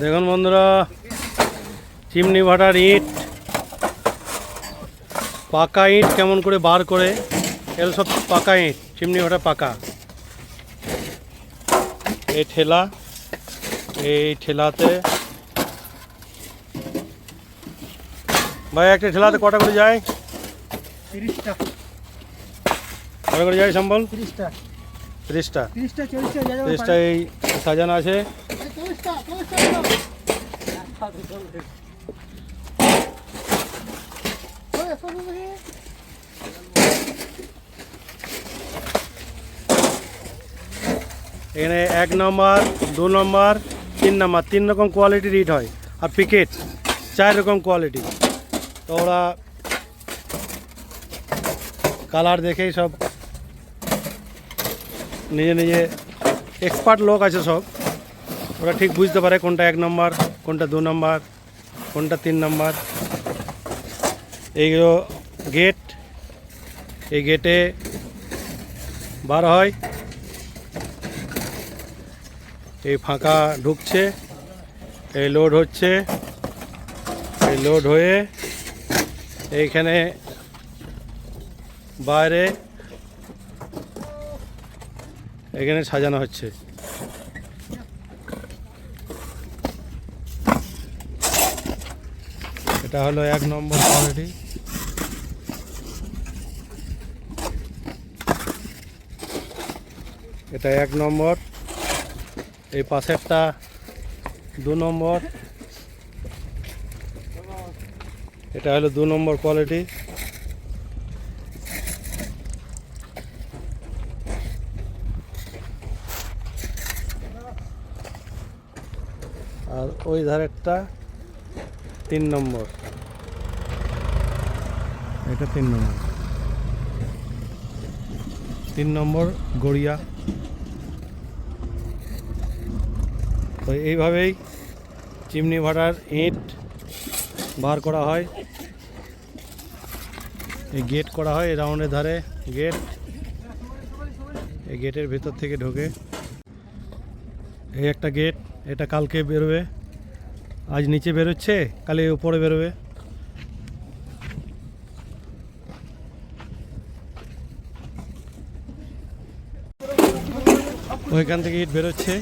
দেখুন বন্ধুরা চিমনি ভাটার ইট পাকা ইট কেমন করে বার করে? এগুলো সব পাকা ইট চিমনি ভাটা পাকা। এই ঠেলা এই ঠেলাতে ভাই একটা ঠেলাতে কটা করে যায়? তিরিশটা। কটা করে যায় সম্বল? তিরিশটা। তিরিশটা। তিরিশটা এই সাজানো আছে। এখানে এক নম্বর দু নম্বর তিন নম্বর। তিন রকম কোয়ালিটির ইট হয়। আর পিকেট চার রকম কোয়ালিটি তো ওরা কালার দেখেই সব নিজে নিজে এক্সপার্ট লোক আছে সব। ওরা ঠিক বুঝতে পারে কোনটা এক নম্বর, কোনটা দু নম্বর, কোনটা তিন নম্বর। এইগুলো গেট এই গেটে বার হয়। এই ফাঁকা ঢুকছে, এই লোড হচ্ছে, এই লোড হয়ে এইখানে বাইরে এখানে সাজানো হচ্ছে। এটা হলো এক নম্বর কোয়ালিটি এটা এক নম্বর। এই পাশেরটা দু নম্বর। এটা হলো দু নম্বর কোয়ালিটি আর ওই ধারেরটা তিন নম্বর। এটা তিন নম্বর। তিন নম্বর গড়িয়া। তো এইভাবেই চিমনি ভাটার ইট বার করা হয়। এই গেট করা হয় এই রাউন্ডের ধারে। গেট এই গেটের ভেতর থেকে ঢোকে। এই একটা গেট এটা কালকে বেরোবে। আজ নিচে বেরোচ্ছে, কালে উপরে বেরোবে। ওইখান থেকে ইট বেরোচ্ছে।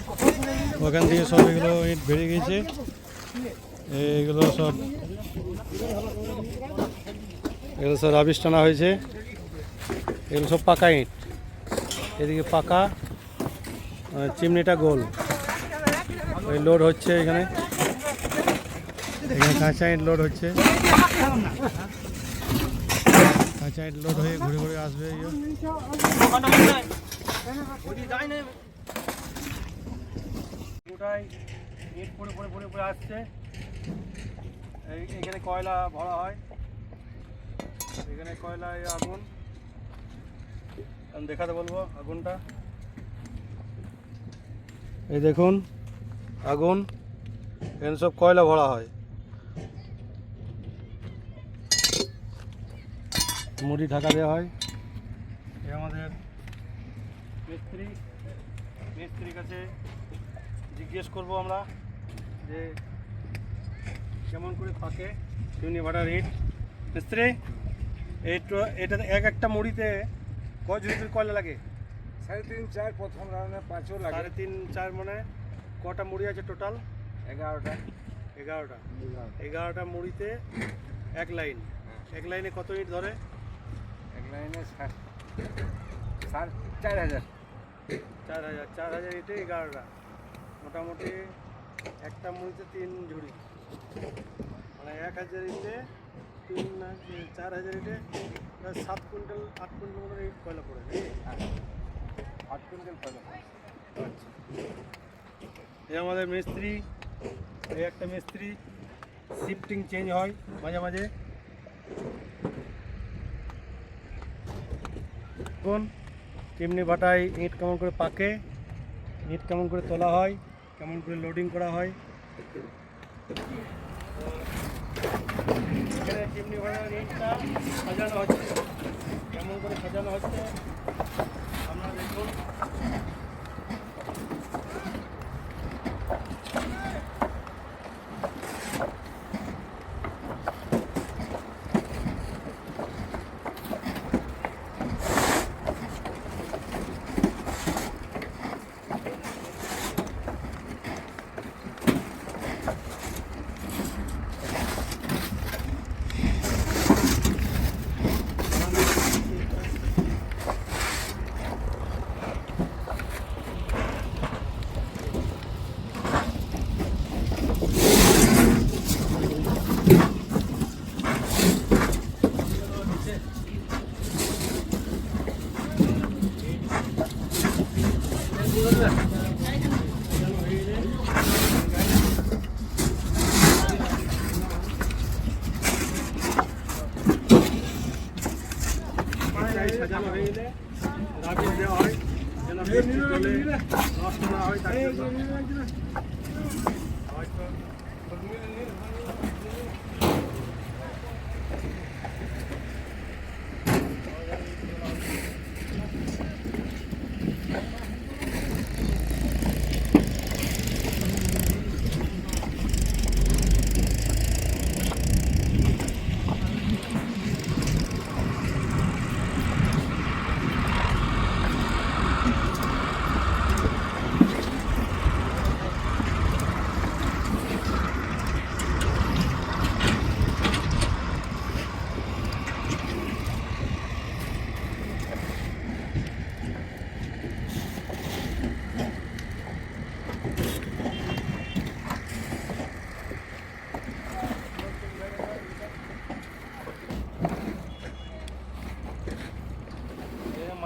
ওখান থেকে সব এগুলো ইট বেরিয়ে গেছে। এগুলো সব এগুলো সব রাবিশ টানা হয়েছে। এগুলো সব পাকা ইট। এদিকে পাকা চিমনিটা গোল। ওই লোড হচ্ছে এখানে। এখানে কাঁচা ইট লোড হচ্ছে। কাঁচা ইট লোড হয়ে ঘুরে ঘুরে আসবে ইট পড়ে পড়ে পড়ে পড়ে আসছে। এখানে কয়লা ভরা হয়। এখানে কয়লা এই আগুন। আমি দেখাতে বলব আগুনটা। এই দেখুন, আগুন। এখানে সব কয়লা ভরা হয়। মুড়ি ঢাকা দেওয়া হয়। এ আমাদের মিস্ত্রি মিস্ত্রির কাছে জিজ্ঞেস করব আমরা যে কেমন করে ফাঁকে চিমনি ভাড়া রেট মিস্ত্রি এইটা এটা এক একটা মুড়িতে কয় ঝুড়ি কয়লা লাগে? সাড়ে তিন চার প্রথম রাউন্ডে পাঁচও লাগে। সাড়ে তিন চার মানে কটা মুড়ি আছে টোটাল? এগারোটা। এগারোটা। এগারোটা। মুড়িতে এক লাইন। এক লাইনে কত ইট ধরে? এক লাইনে ষাট ষাট চার হাজার। চার হাজার চার হাজার ইটে এগারোটা। মোটামুটি একটা মুড়িতে তিন ঝুড়ি। মানে এক হাজার ইটে তিন চার হাজার ইটে সাত কুইন্টাল আট কুইন্টাল মতো ইট কয়লা পড়ে নাকি? আট কুইন্টাল পয়লা আচ্ছা। এই আমাদের মিস্ত্রি এই একটা মিস্ত্রি শিফটিং চেঞ্জ হয় মাঝে মাঝে। কোন চিমনি বাটায় ইট কেমন করে পাকে, ইট কেমন করে তোলা হয়, কেমন করে লোডিং করা হয়। এখানে চিমনি ভাটার ইটটা সাজানো হচ্ছে, কেমন করে সাজানো হচ্ছে আপনারা দেখুন সাজানো হয়ে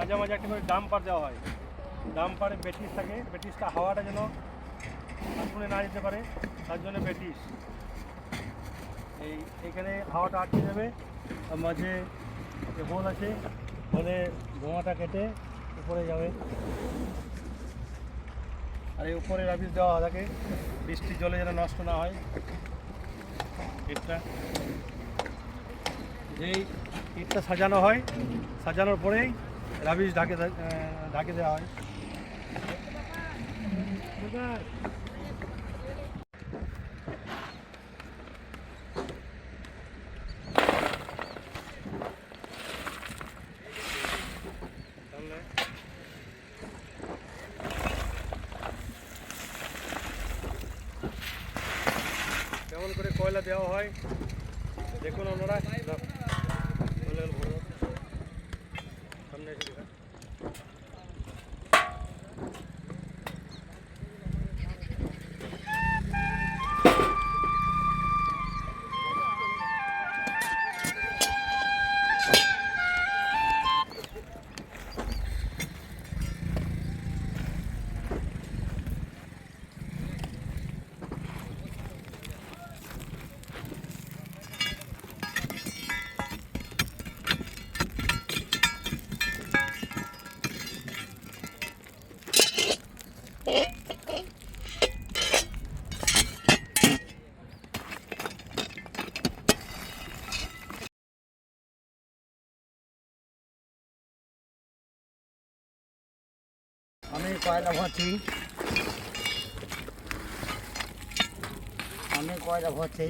মাঝে মাঝে একটা করে ডাম্পার দেওয়া হয়। ডাম্পারে বেটিস থাকে। বেটিসটা হাওয়াটা যেন আগুনে না যেতে পারে, তার জন্য বেটিস এই এখানে হাওয়াটা আটকে যাবে। আর মাঝে হোল আছে। হোলে ধোঁয়াটা কেটে উপরে যাবে। আর এই উপরে রাবিশ দেওয়া থাকে বৃষ্টির জলে যেন নষ্ট না হয়। ইটটা যেই ইটটা সাজানো হয়, সাজানোর পরেই রাবিশ ঢাকে ঢাকে দেওয়া হয়। কেমন করে কয়লা দেওয়া হয়? দেখুন আপনারা। কয়লা ভরছি আমি কয়লা ভরছি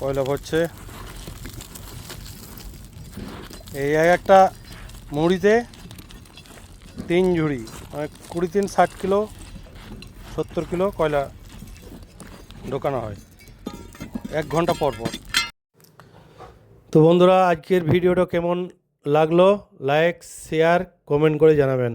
কয়লা ভরছে? এই এক একটা মুড়িতে তিন ঝুড়ি। কুড়ি তিন, ষাট কিলো, সত্তর কিলো কয়লা ঢোকানো হয়। এক ঘণ্টা পর পর। তো বন্ধুরা, আজকের ভিডিওটা কেমন লাগল? লাইক, শেয়ার, কমেন্ট করে জানাবেন।